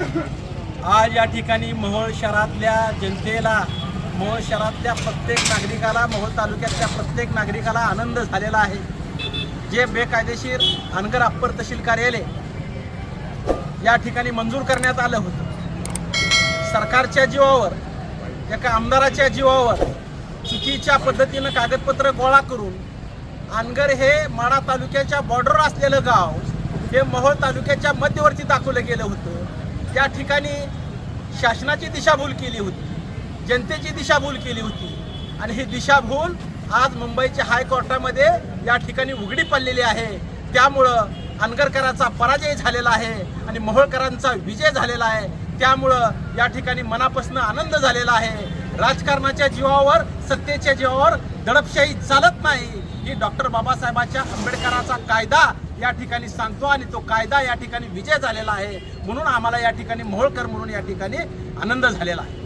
आज या ठिकाणी मोहोळ शहरातल्या जनतेला मोहोळ शहरातल्या प्रत्येक नागरिकाला मोहोळ तालुक्यातल्या प्रत्येक नागरिकाला आनंद झालेला आहे. जे बेकायदेशीर अनगर अप्पर तहसील कार्यालय या ठिकाणी मंजूर करण्यात आलं होतं. सरकारच्या जीवावर एका आमदाराच्या जीवावर चुकीच्या पद्धतीनं कागदपत्र गोळा करून अनगर हे माडा तालुक्याच्या बॉर्डरवर असलेलं गाव हे मोहोळ तालुक्याच्या मध्यवर्ती दाखवलं गेलं होतं. त्या ठिकाणी शासनाची दिशाभूल केली होती जनतेची दिशाभूल केली होती. आणि ही दिशाभूल आज मुंबईच्या हायकोर्टामध्ये या ठिकाणी उघडी पडलेली आहे. त्यामुळं अनगरकरांचा पराजय झालेला आहे आणि मोहोळकरांचा विजय झालेला आहे. त्यामुळं या ठिकाणी मनापासून आनंद झालेला आहे. राजकारणाच्या जीवावर सत्तेच्या जीवावर दडपशाही चालत नाही. ही डॉक्टर बाबासाहेबांच्या आंबेडकरांचा कायदा या ठिकाणी सांगतो आणि तो कायदा या ठिकाणी विजय झालेला आहे. म्हणून आम्हाला या ठिकाणी मोहोळकर म्हणून या ठिकाणी आनंद झालेला आहे.